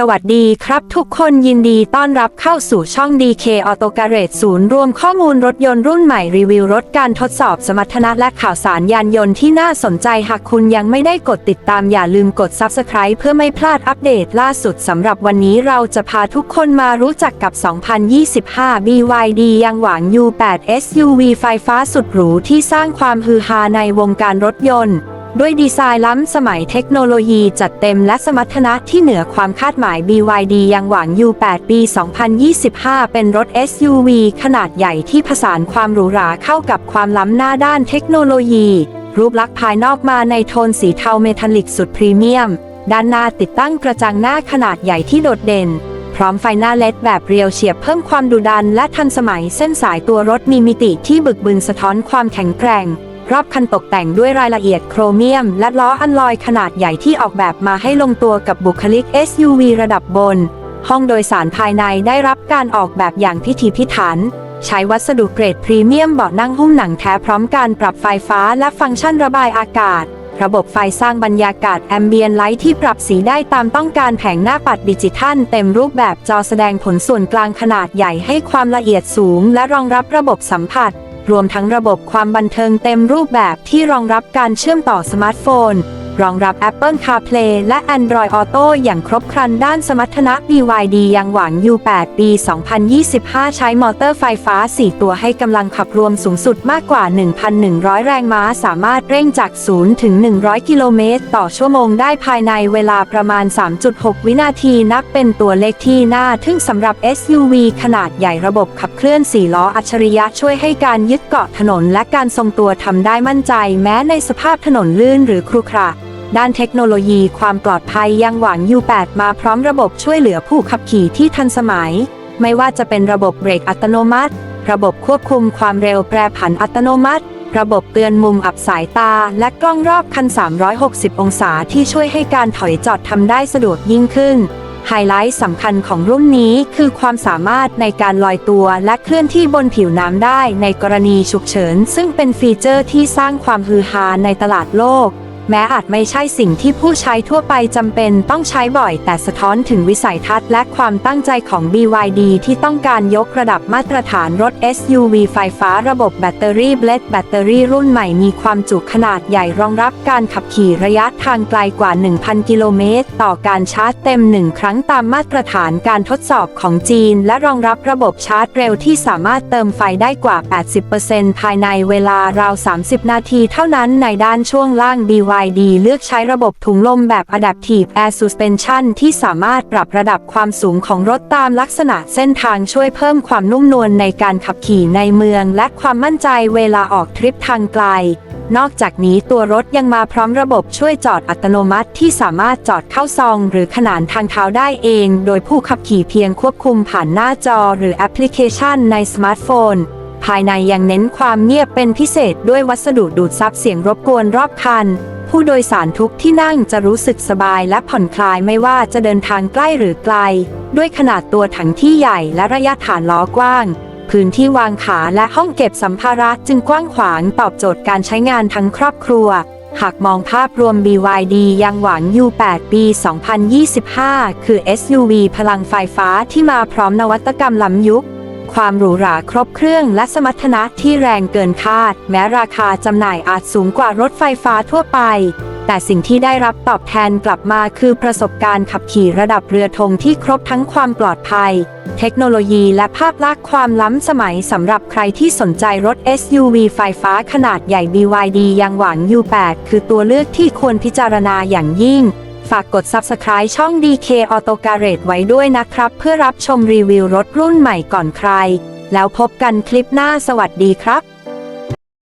สวัสดีครับทุกคนยินดีต้อนรับเข้าสู่ช่อง DK Auto Garage ศูนย์รวมข้อมูลรถยนต์รุ่นใหม่รีวิวรถการทดสอบสมรรถนะและข่าวสารยานยนต์ที่น่าสนใจหากคุณยังไม่ได้กดติดตามอย่าลืมกด Subscribe เพื่อไม่พลาดอัปเดตล่าสุดสำหรับวันนี้เราจะพาทุกคนมารู้จักกับ 2025 BYD ยังหวาง U8 SUV ไฟฟ้าสุดหรูที่สร้างความฮือฮาในวงการรถยนต์ ด้วยดีไซน์ล้ำสมัยเทคโนโลยีจัดเต็มและสมรรถนะที่เหนือความคาดหมาย BYD ยังหวัง U8 ปี 2025 เป็นรถ SUV ขนาดใหญ่ที่ผสานความหรูหราเข้ากับความล้ำหน้าด้านเทคโนโลยี รูปลักษณ์ภายนอกมาในโทนสีเทาเมทัลลิกสุดพรีเมียม ด้านหน้าติดตั้งกระจังหน้าขนาดใหญ่ที่โดดเด่น พร้อมไฟหน้าเลดแบบเรียวเฉียบเพิ่มความดุดันและทันสมัยเส้นสายตัวรถมีมิติที่บึกบึนสะท้อนความแข็งแกร่ง รอบคันตกแต่งด้วยรายละเอียดโครเมียม และล้ออันลอยขนาดใหญ่ที่ออกแบบมาให้ลงตัวกับบุคลิก SUV ระดับบน ห้องโดยสารภายในได้รับการออกแบบอย่างพิถีพิถัน ใช้วัสดุเกรดพรีเมียมเบาะนั่งหุ้มหนังแท้พร้อมการปรับไฟฟ้าและฟังก์ชันระบายอากาศ ระบบไฟสร้างบรรยากาศแอมเบียนไลท์ที่ปรับสีได้ตามต้องการแผงหน้าปัดดิจิทัล เต็มรูปแบบจอแสดงผลส่วนกลางขนาดใหญ่ให้ความละเอียดสูง และรองรับระบบสัมผัส รวมทั้งระบบความบันเทิงเต็มรูปแบบที่รองรับการเชื่อมต่อสมาร์ทโฟน รองรับ Apple CarPlay และ Android Auto อย่างครบครันด้านสมรรถนะ BYD ยังหวัง U8 ปี 2025 ใช้มอเตอร์ไฟฟ้า 4 ตัวให้กำลังขับรวมสูงสุดมากกว่า 1,100 แรงม้า สามารถเร่งจาก 0 ถึง 100 กิโลเมตร ต่อชั่วโมงได้ภายในเวลาประมาณ 3.6 วินาทีนับเป็นตัวเลขที่น่าทึ่งสำหรับ SUV ขนาดใหญ่ระบบขับเคลื่อน 4 ล้ออัจฉริยะช่วยให้การยึดเกาะถนนและการทรงตัวทำได้มั่นใจ แม้ในสภาพถนนลื่นหรือครุขระ ด้านเทคโนโลยีความปลอดภัยยังหวัง U8 มาพร้อมระบบช่วยเหลือผู้ขับขี่ที่ทันสมัย ไม่ว่าจะเป็นระบบเบรกอัตโนมัติ ระบบควบคุมความเร็วแปรผันอัตโนมัติ ระบบเตือนมุมอับสายตา และกล้องรอบคัน 360 องศาที่ช่วยให้การถอยจอดทำได้สะดวกยิ่งขึ้น ไฮไลท์สำคัญของรุ่นนี้คือความสามารถในการลอยตัวและเคลื่อนที่บนผิวน้ำได้ในกรณีฉุกเฉิน ซึ่งเป็นฟีเจอร์ที่สร้างความฮือฮาในตลาดโลก แม้อาจไม่ใช่สิ่งที่ผู้ใช้ทั่วไปจำเป็นต้องใช้บ่อย แต่สะท้อนถึงวิสัยทัศน์และความตั้งใจของ BYD ที่ต้องการยกระดับมาตรฐานรถ SUV ไฟฟ้าระบบแบตเตอรี่เบลดแบตเตอรี่รุ่นใหม่มีความจุขนาดใหญ่รองรับการขับขี่ระยะทางไกลกว่า 1,000 กิโลเมตร ต่อการชาร์จเต็ม 1 ครั้งตามมาตรฐานการทดสอบของจีน และรองรับระบบชาร์จเร็วที่สามารถเติมไฟได้กว่า 80%ภายในเวลาราว 30 นาทีเท่านั้นในด้านช่วงล่าง BYD BYD เลือกใช้ระบบถุงลมแบบ Adaptive Air Suspension ที่สามารถปรับระดับความสูงของรถตามลักษณะเส้นทางช่วยเพิ่มความนุ่มนวลในการขับขี่ในเมือง และความมั่นใจเวลาออกทริปทางไกล นอกจากนี้ตัวรถยังมาพร้อมระบบช่วยจอดอัตโนมัติที่สามารถจอดเข้าซอง หรือขนานทางเท้าได้เอง โดยผู้ขับขี่เพียงควบคุมผ่านหน้าจอหรือแอปพลิเคชันในสมาร์ทโฟนภายในยังเน้นความเงียบเป็นพิเศษด้วยวัสดุดูดซับเสียงรบกวนรอบคัน ผู้โดยสารทุกที่นั่งจะรู้สึกสบายและผ่อนคลายไม่ว่าจะเดินทางใกล้หรือไกล ด้วยขนาดตัวถังที่ใหญ่และระยะฐานล้อกว้าง พื้นที่วางขาและห้องเก็บสัมภาระจึงกว้างขวางตอบโจทย์การใช้งานทั้งครอบครัว หากมองภาพรวม BYD ยังหวัง U8 ปี 2025 คือ SUV พลังไฟฟ้าที่มาพร้อมนวัตกรรมล้ำยุค ความหรูหราครบเครื่องและสมรรถนะที่แรงเกินคาด แม้ราคาจำหน่ายอาจสูงกว่ารถไฟฟ้าทั่วไป แต่สิ่งที่ได้รับตอบแทนกลับมาคือประสบการณ์ขับขี่ระดับเรือธงที่ครบทั้งความปลอดภัย เทคโนโลยีและภาพลักษณ์ความล้ำสมัยสำหรับใครที่สนใจรถ SUV ไฟฟ้าขนาดใหญ่ BYD ยังหวัง U8 คือตัวเลือกที่ควรพิจารณาอย่างยิ่ง ฝากกด Subscribe ช่อง DK Auto Garage ไว้ด้วยนะครับ เพื่อรับชมรีวิวรถรุ่นใหม่ก่อนใคร แล้วพบกันคลิปหน้าสวัสดีครับ